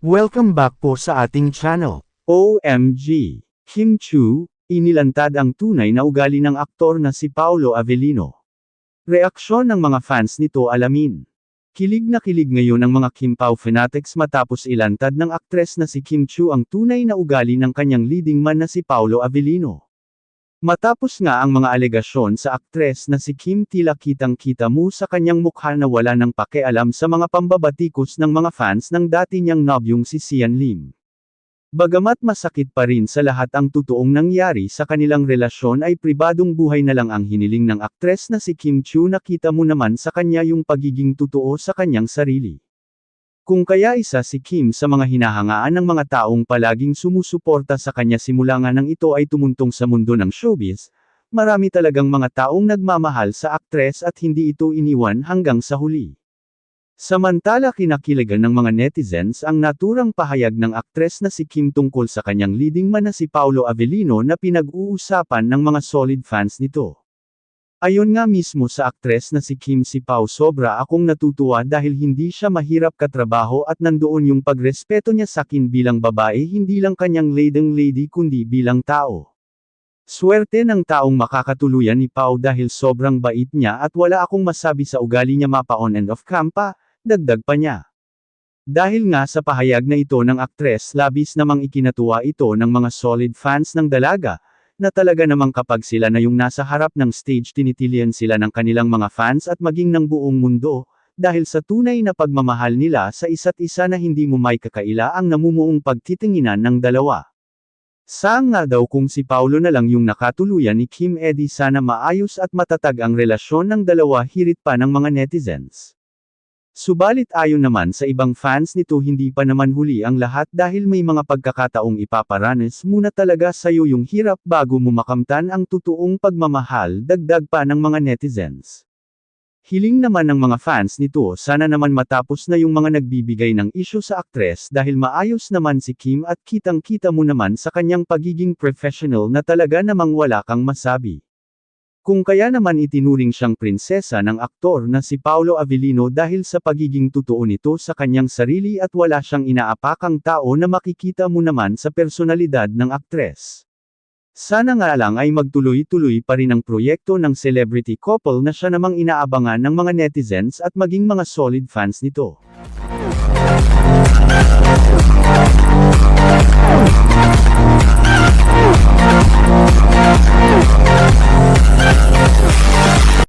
Welcome back po sa ating channel. OMG! Kim Chu, inilantad ang tunay na ugali ng aktor na si Paolo Avellino. Reaksyon ng mga fans nito alamin. Kilig na kilig ngayon ang mga Kim Pao fanatics matapos ilantad ng aktres na si Kim Chu ang tunay na ugali ng kanyang leading man na si Paolo Avellino. Matapos nga ang mga alegasyon sa aktres na si Kim tila kitang-kita mo sa kanyang mukha na wala ng pakialam sa mga pambabatikos ng mga fans ng dati niyang nobyong si Sian Lim. Bagamat masakit pa rin sa lahat ang totoong nangyari sa kanilang relasyon ay pribadong buhay na lang ang hiniling ng aktres na si Kim Chu nakita mo naman sa kanya yung pagiging totoo sa kanyang sarili. Kung kaya isa si Kim sa mga hinahangaan ng mga taong palaging sumusuporta sa kanya simula nga nang ito ay tumuntong sa mundo ng showbiz, marami talagang mga taong nagmamahal sa aktres at hindi ito iniwan hanggang sa huli. Samantala kinakiligan ng mga netizens ang naturang pahayag ng aktres na si Kim tungkol sa kanyang leading man na si Paolo Avellino na pinag-uusapan ng mga solid fans nito. Ayon nga mismo sa aktres na si Kim si Pao sobra akong natutuwa dahil hindi siya mahirap katrabaho at nandoon yung pagrespeto niya sa akin bilang babae hindi lang kanyang leading lady kundi bilang tao. Swerte ng taong makakatuluyan ni Pao dahil sobrang bait niya at wala akong masabi sa ugali niya mapa on and off campa, dagdag pa niya. Dahil nga sa pahayag na ito ng aktres labis namang ikinatuwa ito ng mga solid fans ng dalaga, na talaga namang kapag sila na yung nasa harap ng stage tinitilian sila ng kanilang mga fans at maging ng buong mundo, dahil sa tunay na pagmamahal nila sa isa't isa na hindi mo may kakaila ang namumuong pagtitinginan ng dalawa. Saang nga daw kung si Paulo na lang yung nakatuluyan ni Kim Eddie sana maayos at matatag ang relasyon ng dalawa hirit pa ng mga netizens. Subalit ayon naman sa ibang fans nito hindi pa naman huli ang lahat dahil may mga pagkakataong ipaparanas muna talaga sa'yo yung hirap bago mo makamtan ang totoong pagmamahal dagdag pa ng mga netizens. Hiling naman ng mga fans nito sana naman matapos na yung mga nagbibigay ng isyo sa aktres dahil maayos naman si Kim at kitang-kita mo naman sa kanyang pagiging professional na talaga namang wala kang masabi. Kung kaya naman itinuring siyang prinsesa ng aktor na si Paolo Avellino dahil sa pagiging totoo nito sa kanyang sarili at wala siyang inaapakang tao na makikita mo naman sa personalidad ng aktres. Sana nga lang ay magtuloy-tuloy pa rin ang proyekto ng celebrity couple na siya namang inaabangan ng mga netizens at maging mga solid fans nito.